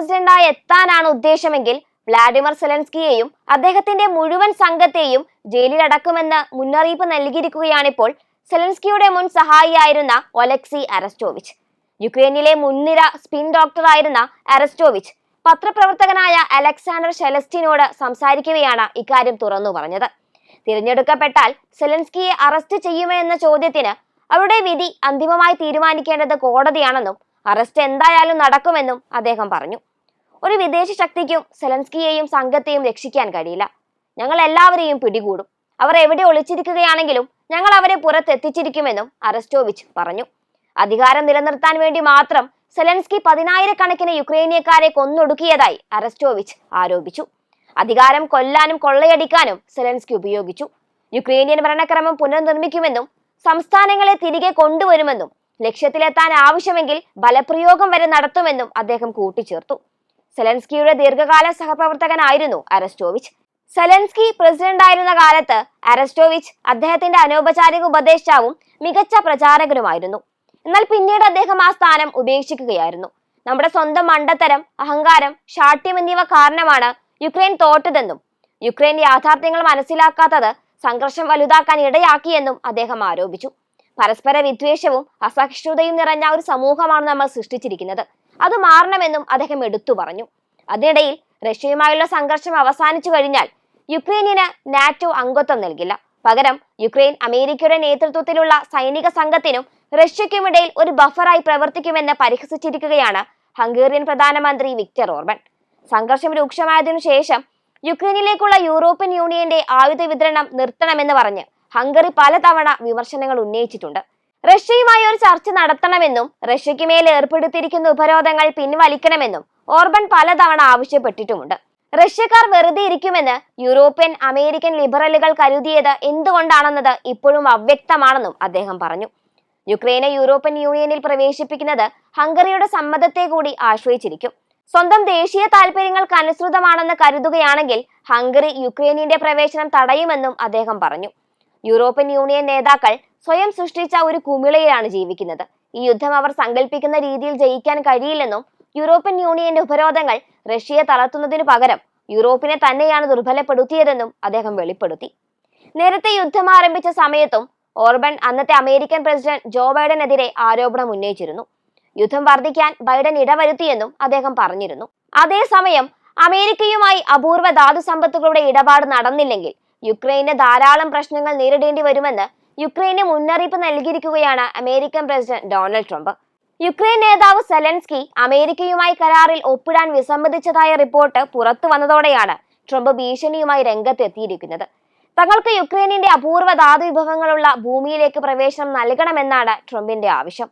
പ്രസിഡന്റായി എത്താനാണ് ഉദ്ദേശമെങ്കിൽ വ്ളാഡിമിർ സെലൻസ്കിയെയും അദ്ദേഹത്തിന്റെ മുഴുവൻ സംഘത്തെയും ജയിലിലടക്കുമെന്ന് മുന്നറിയിപ്പ് നൽകിയിരിക്കുകയാണിപ്പോൾ സെലൻസ്കിയുടെ മുൻ സഹായിയായിരുന്ന ഒലക്സി അറസ്റ്റോവിച്ച്. യുക്രൈനിലെ മുൻനിര സ്പിൻ ഡോക്ടറായിരുന്ന അറസ്റ്റോവിച്ച് പത്രപ്രവർത്തകനായ അലക്സാണ്ടർ ഷെലസ്റ്റിനോട് സംസാരിക്കുകയാണ് ഇക്കാര്യം തുറന്നു പറഞ്ഞത്. തിരഞ്ഞെടുക്കപ്പെട്ടാൽ സെലൻസ്കിയെ അറസ്റ്റ് ചെയ്യുമോ എന്ന ചോദ്യത്തിന് അവരുടെ വിധി അന്തിമമായി തീരുമാനിക്കേണ്ടത് കോടതിയാണെന്നും അറസ്റ്റ് എന്തായാലും നടക്കുമെന്നും അദ്ദേഹം പറഞ്ഞു. ഒരു വിദേശ ശക്തിക്കും സെലൻസ്കിയെയും സംഘത്തെയും രക്ഷിക്കാൻ കഴിയില്ല. ഞങ്ങൾ എല്ലാവരെയും പിടികൂടും. അവർ എവിടെ ഒളിച്ചിരിക്കുകയാണെങ്കിലും ഞങ്ങൾ അവരെ പുറത്തെത്തിച്ചിരിക്കുമെന്നും അറസ്റ്റോവിച്ച് പറഞ്ഞു. അധികാരം നിലനിർത്താൻ വേണ്ടി മാത്രം സെലൻസ്കി പതിനായിരക്കണക്കിന് യുക്രൈനിയക്കാരെ കൊന്നൊടുക്കിയതായി അറസ്റ്റോവിച്ച് ആരോപിച്ചു. അധികാരം കൊല്ലാനും കൊള്ളയടിക്കാനും സെലൻസ്കി ഉപയോഗിച്ചു. യുക്രൈനിയൻ ഭരണക്രമം പുനർനിർമ്മിക്കുമെന്നും സംസ്ഥാനങ്ങളെ തിരികെ കൊണ്ടുവരുമെന്നും ലക്ഷ്യത്തിലെത്താൻ ആവശ്യമെങ്കിൽ ബലപ്രയോഗം വരെ നടത്തുമെന്നും അദ്ദേഹം കൂട്ടിച്ചേർത്തു. സെലൻസ്കിയുടെ ദീർഘകാല സഹപ്രവർത്തകനായിരുന്നു അരസ്റ്റോവിച്ച്. സെലൻസ്കി പ്രസിഡന്റായിരുന്ന കാലത്ത് അരസ്റ്റോവിച്ച് അദ്ദേഹത്തിന്റെ അനൗപചാരിക ഉപദേഷ്ടാവും മികച്ച പ്രചാരകനുമായിരുന്നു. എന്നാൽ പിന്നീട് അദ്ദേഹം ആ സ്ഥാനം ഉപേക്ഷിക്കുകയായിരുന്നു. നമ്മുടെ സ്വന്തം മണ്ടത്തരം അഹങ്കാരം ശാഠ്യം എന്നിവ കാരണമാണ് യുക്രൈൻ തോറ്റതെന്നും യുക്രൈൻ യാഥാർത്ഥ്യങ്ങൾ മനസ്സിലാക്കാത്തത് സംഘർഷം വലുതാക്കാൻ ഇടയാക്കിയെന്നും അദ്ദേഹം ആരോപിച്ചു. പരസ്പര വിദ്വേഷവും അസഹിഷ്ണുതയും നിറഞ്ഞ ഒരു സമൂഹമാണ് നമ്മൾ സൃഷ്ടിച്ചിരിക്കുന്നത്. അത് മാറണമെന്നും അദ്ദേഹം എടുത്തു പറഞ്ഞു. അതിനിടയിൽ റഷ്യയുമായുള്ള സംഘർഷം അവസാനിച്ചു കഴിഞ്ഞാൽ യുക്രൈനിന് നാറ്റോ അംഗത്വം നൽകില്ല. പകരം യുക്രൈൻ അമേരിക്കയുടെ നേതൃത്വത്തിലുള്ള സൈനിക സംഘത്തിനും റഷ്യയ്ക്കുമിടയിൽ ഒരു ബഫറായി പ്രവർത്തിക്കുമെന്ന് പരിഹസിച്ചിരിക്കുകയാണ് ഹംഗേറിയൻ പ്രധാനമന്ത്രി വിക്ടർ ഓർബൻ. സംഘർഷം രൂക്ഷമായതിനു ശേഷം യുക്രൈനിലേക്കുള്ള യൂറോപ്യൻ യൂണിയന്റെ ആയുധ വിതരണം നിർത്തണമെന്ന് പറഞ്ഞ് ഹംഗറി പലതവണ വിമർശനങ്ങൾ ഉന്നയിച്ചിട്ടുണ്ട്. റഷ്യയുമായി ഒരു ചർച്ച നടത്തണമെന്നും റഷ്യയ്ക്ക് മേൽ ഏർപ്പെടുത്തിയിരിക്കുന്ന ഉപരോധങ്ങൾ പിൻവലിക്കണമെന്നും ഓർബൻ പലതവണ ആവശ്യപ്പെട്ടിട്ടുമുണ്ട്. റഷ്യക്കാർ വെറുതെ ഇരിക്കുമെന്ന് യൂറോപ്യൻ അമേരിക്കൻ ലിബറലുകൾ കരുതിയത് എന്തുകൊണ്ടാണെന്നത് ഇപ്പോഴും അവ്യക്തമാണെന്നും അദ്ദേഹം പറഞ്ഞു. യുക്രൈനെ യൂറോപ്യൻ യൂണിയനിൽ പ്രവേശിപ്പിക്കുന്നത് ഹംഗറിയുടെ സമ്മതത്തെ കൂടി ആശ്രയിച്ചിരിക്കും. സ്വന്തം ദേശീയ താൽപര്യങ്ങൾക്ക് അനുസൃതമാണെന്ന് കരുതുകയാണെങ്കിൽ ഹംഗറി യുക്രൈനിന്റെ പ്രവേശനം തടയുമെന്നും അദ്ദേഹം പറഞ്ഞു. യൂറോപ്യൻ യൂണിയൻ നേതാക്കൾ സ്വയം സൃഷ്ടിച്ച ഒരു കുമിളയിലാണ് ജീവിക്കുന്നത്. ഈ യുദ്ധം അവർ സങ്കല്പിക്കുന്ന രീതിയിൽ ജയിക്കാൻ കഴിയില്ലെന്നും യൂറോപ്യൻ യൂണിയന്റെ ഉപരോധങ്ങൾ റഷ്യയെ തളർത്തുന്നതിനു പകരം യൂറോപ്പിനെ തന്നെയാണ് ദുർബലപ്പെടുത്തിയതെന്നും അദ്ദേഹം വെളിപ്പെടുത്തി. നേരത്തെ യുദ്ധം ആരംഭിച്ച സമയത്തും ഓർബൻ അന്നത്തെ അമേരിക്കൻ പ്രസിഡന്റ് ജോ ബൈഡനെതിരെ ആരോപണം ഉന്നയിച്ചിരുന്നു. യുദ്ധം വർദ്ധിക്കാൻ ബൈഡൻ ഇടവരുത്തിയെന്നും അദ്ദേഹം പറഞ്ഞിരുന്നു. അതേസമയം അമേരിക്കയുമായി അപൂർവ ധാതു സമ്പത്തുകളുടെ ഇടപാട് നടന്നില്ലെങ്കിൽ യുക്രൈന് ധാരാളം പ്രശ്നങ്ങൾ നേരിടേണ്ടി വരുമെന്ന് യുക്രൈന് മുന്നറിയിപ്പ് നൽകിയിരിക്കുകയാണ് American president Donald Trump. Ukraine നേതാവ് സെലൻസ്കി അമേരിക്കയുമായി കരാറിൽ ഒപ്പിടാൻ വിസമ്മതിച്ചതായ റിപ്പോർട്ട് പുറത്തു വന്നതോടെയാണ് ട്രംപ് ഭീഷണിയുമായി രംഗത്തെത്തിയിരിക്കുന്നത്. തങ്ങൾക്ക് യുക്രൈനിന്റെ അപൂർവ ധാതു വിഭവങ്ങളുള്ള ഭൂമിയിലേക്ക് പ്രവേശനം നൽകണമെന്നാണ് ട്രംപിന്റെ ആവശ്യം.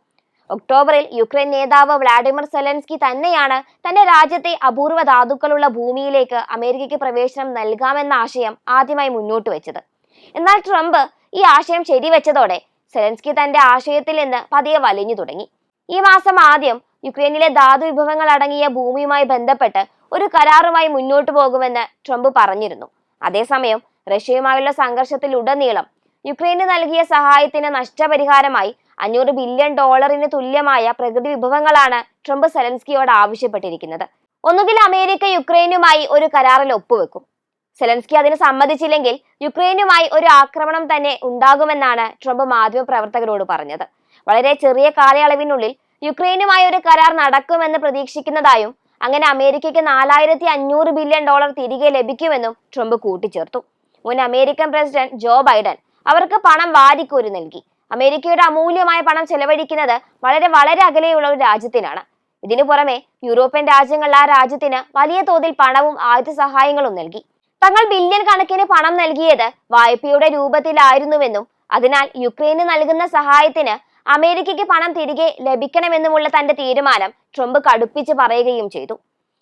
ഒക്ടോബറിൽ യുക്രൈൻ നേതാവ് വ്ളാഡിമിർ സെലൻസ്കി തന്നെയാണ് തന്റെ രാജ്യത്തെ അപൂർവ ധാതുക്കളുള്ള ഭൂമിയിലേക്ക് അമേരിക്കയ്ക്ക് പ്രവേശനം നൽകാമെന്ന ആശയം ആദ്യമായി മുന്നോട്ട് വെച്ചത്. എന്നാൽ ട്രംപ് ഈ ആശയം ശരിവെച്ചതോടെ സെലൻസ്കി തന്റെ ആശയത്തിൽ നിന്ന് പതിയെ വലിഞ്ഞു തുടങ്ങി. ഈ മാസം ആദ്യം യുക്രൈനിലെ ധാതു വിഭവങ്ങൾ അടങ്ങിയ ഭൂമിയുമായി ബന്ധപ്പെട്ട് ഒരു കരാറുമായി മുന്നോട്ടു പോകുമെന്ന് ട്രംപ് പറഞ്ഞിരുന്നു. അതേസമയം റഷ്യയുമായുള്ള സംഘർഷത്തിലുടനീളം യുക്രൈന് നൽകിയ സഹായത്തിന് നഷ്ടപരിഹാരമായി അഞ്ഞൂറ് ബില്യൺ ഡോളറിന് തുല്യമായ പ്രകൃതി വിഭവങ്ങളാണ് ട്രംപ് സെലൻസ്കിയോട് ആവശ്യപ്പെട്ടിരിക്കുന്നത്. ഒന്നുകിൽ അമേരിക്ക യുക്രൈനുമായി ഒരു കരാറിൽ ഒപ്പുവെക്കും. സെലൻസ്കി അതിന് സമ്മതിച്ചില്ലെങ്കിൽ യുക്രൈനുമായി ഒരു ആക്രമണം തന്നെ ഉണ്ടാകുമെന്നാണ് ട്രംപ് മാധ്യമപ്രവർത്തകരോട് പറഞ്ഞത്. വളരെ ചെറിയ കാലയളവിനുള്ളിൽ യുക്രൈനുമായി ഒരു കരാർ നടക്കുമെന്ന് പ്രതീക്ഷിക്കുന്നതായും അങ്ങനെ അമേരിക്കയ്ക്ക് നാലായിരത്തി അഞ്ഞൂറ് ബില്യൺ ഡോളർ തിരികെ ലഭിക്കുമെന്നും ട്രംപ് കൂട്ടിച്ചേർത്തു. മുൻ അമേരിക്കൻ പ്രസിഡന്റ് ജോ ബൈഡൻ അവർക്ക് പണം വാരിക്കോരി നൽകി. അമേരിക്കയുടെ അമൂല്യമായ പണം ചെലവഴിക്കുന്നത് വളരെ വളരെ അകലെയുള്ള ഒരു രാജ്യത്തിനാണ്. ഇതിനു പുറമെ യൂറോപ്യൻ രാജ്യങ്ങൾ ആ രാജ്യത്തിന് വലിയ തോതിൽ പണവും ആയുധ സഹായങ്ങളും നൽകി. തങ്ങൾ ബില്യൺ കണക്കിന് പണം നൽകിയത് വായ്പയുടെ രൂപത്തിലായിരുന്നുവെന്നും അതിനാൽ യുക്രൈന് നൽകുന്ന സഹായത്തിന് അമേരിക്കയ്ക്ക് പണം തിരികെ ലഭിക്കണമെന്നുമുള്ള തന്റെ തീരുമാനം ട്രംപ് കടുപ്പിച്ച് പറയുകയും ചെയ്തു.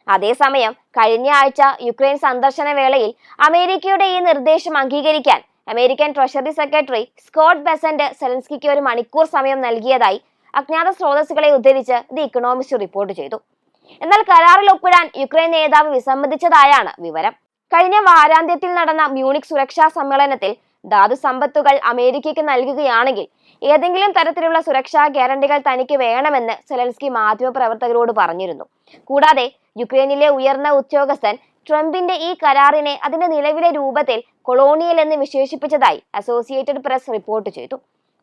അതേസമയം കഴിഞ്ഞ ആഴ്ച യുക്രൈൻ സന്ദർശന വേളയിൽ അമേരിക്കയുടെ ഈ നിർദ്ദേശം അംഗീകരിക്കാൻ American treasury secretary Scott Bessent സെലൻസ്കിക്ക് ഒരു മണിക്കൂർ സമയം നൽകിയതായി അജ്ഞാത സ്രോതസ്സുകളെ ഉദ്ധരിച്ച് ദി ഇക്കണോമിസ്റ്റ് റിപ്പോർട്ട് ചെയ്തു. എന്നാൽ കരാറിൽ ഒപ്പിടാൻ യുക്രൈൻ നേതാവ് വിസമ്മതിച്ചതായാണ് വിവരം. കഴിഞ്ഞ വാരാന്ത്യത്തിൽ നടന്ന മ്യൂണിക് സുരക്ഷാ സമ്മേളനത്തിൽ ധാതു സമ്പത്തുകൾ അമേരിക്കയ്ക്ക് നൽകുകയാണെങ്കിൽ ഏതെങ്കിലും തരത്തിലുള്ള സുരക്ഷാ ഗ്യാരണ്ടികൾ തനിക്ക് വേണമെന്ന് സെലൻസ്കി മാധ്യമപ്രവർത്തകരോട് പറഞ്ഞിരുന്നു. കൂടാതെ യുക്രൈനിലെ ഉയർന്ന ഉദ്യോഗസ്ഥൻ ട്രംപിന്റെ ഈ കരാറിനെ അതിന്റെ നിലവിലെ രൂപത്തിൽ കൊളോണിയൽ എന്ന് വിശേഷിപ്പിച്ചതായി അസോസിയേറ്റഡ് പ്രസ് റിപ്പോർട്ട് ചെയ്തു.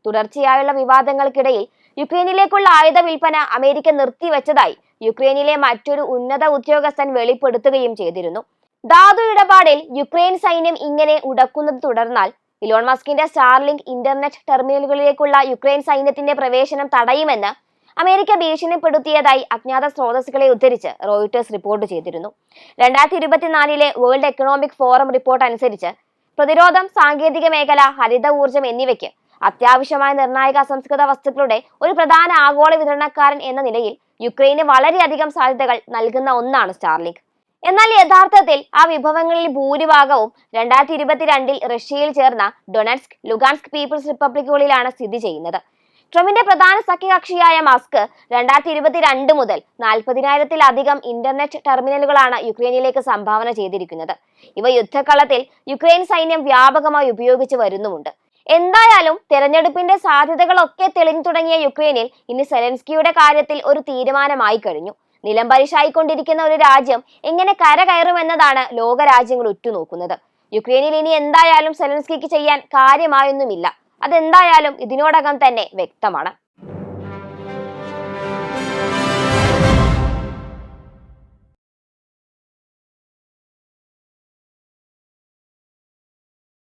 തുടർച്ചയായുള്ള വിവാദങ്ങൾക്കിടയിൽ യുക്രൈനിലേക്കുള്ള ആയുധ വിൽപ്പന അമേരിക്ക നിർത്തിവെച്ചതായി യുക്രൈനിലെ മറ്റൊരു ഉന്നത ഉദ്യോഗസ്ഥൻ വെളിപ്പെടുത്തുകയും ചെയ്തിരുന്നു. ധാതു ഇടപാടിൽ യുക്രൈൻ സൈന്യം ഇങ്ങനെ ഉടക്കുന്നത് തുടർന്നാൽ ഇലോൺ മസ്കിന്റെ സ്റ്റാർലിങ്ക് ഇന്റർനെറ്റ് ടെർമിനലുകളിലേക്കുള്ള യുക്രൈൻ സൈന്യത്തിന്റെ പ്രവേശനം തടയുമെന്ന് അമേരിക്ക ഭീഷണിപ്പെടുത്തിയതായി അജ്ഞാത സ്രോതസ്സുകളെ ഉദ്ധരിച്ച് റോയിട്ടേഴ്സ് റിപ്പോർട്ട് ചെയ്തിരുന്നു. രണ്ടായിരത്തി ഇരുപത്തിനാലിലെ വേൾഡ് എക്കണോമിക് ഫോറം റിപ്പോർട്ട് അനുസരിച്ച് പ്രതിരോധം സാങ്കേതിക മേഖല ഹരിത ഊർജം എന്നിവയ്ക്ക് അത്യാവശ്യമായ നിർണായക അസംസ്കൃത വസ്തുക്കളുടെ ഒരു പ്രധാന ആഗോള വിതരണക്കാരൻ എന്ന നിലയിൽ യുക്രൈന് വളരെയധികം സാധ്യതകൾ നൽകുന്ന ഒന്നാണ് സ്റ്റാർലിങ്ക് എന്നാൽ യഥാർത്ഥത്തിൽ ആ വിഭവങ്ങളിൽ ഭൂരിഭാഗവും രണ്ടായിരത്തി ഇരുപത്തിരണ്ടിൽ റഷ്യയിൽ ചേർന്ന ഡൊണറ്റ്സ്ക് ലുഗാൻസ്ക് പീപ്പിൾസ് റിപ്പബ്ലിക്കുകളിലാണ് സ്ഥിതി ചെയ്യുന്നത്. ട്രംപിന്റെ പ്രധാന സഖ്യകക്ഷിയായ മസ്ക് രണ്ടായിരത്തി ഇരുപത്തിരണ്ട് മുതൽ നാൽപ്പതിനായിരത്തിലധികം ഇന്റർനെറ്റ് ടെർമിനലുകളാണ് യുക്രൈനിലേക്ക് സംഭാവന ചെയ്തിരിക്കുന്നത്. ഇവ യുദ്ധക്കളത്തിൽ യുക്രൈൻ സൈന്യം വ്യാപകമായി ഉപയോഗിച്ച് വരുന്നുമുണ്ട്. എന്തായാലും തെരഞ്ഞെടുപ്പിന്റെ സാധ്യതകളൊക്കെ തെളിഞ്ഞു തുടങ്ങിയ യുക്രൈനിൽ ഇനി സെലൻസ്കിയുടെ കാര്യത്തിൽ ഒരു തീരുമാനമായി കഴിഞ്ഞു. നിലംപരിശായിക്കൊണ്ടിരിക്കുന്ന ഒരു രാജ്യം എങ്ങനെ കരകയറുമെന്നതാണ് ലോകരാജ്യങ്ങൾ ഉറ്റുനോക്കുന്നത്. യുക്രൈനിൽ ഇനി എന്തായാലും സെലൻസ്കിക്ക് ചെയ്യാൻ കാര്യമായൊന്നുമില്ല. അതെന്തായാലും ഇതിനോടകം തന്നെ വ്യക്തമാണ്.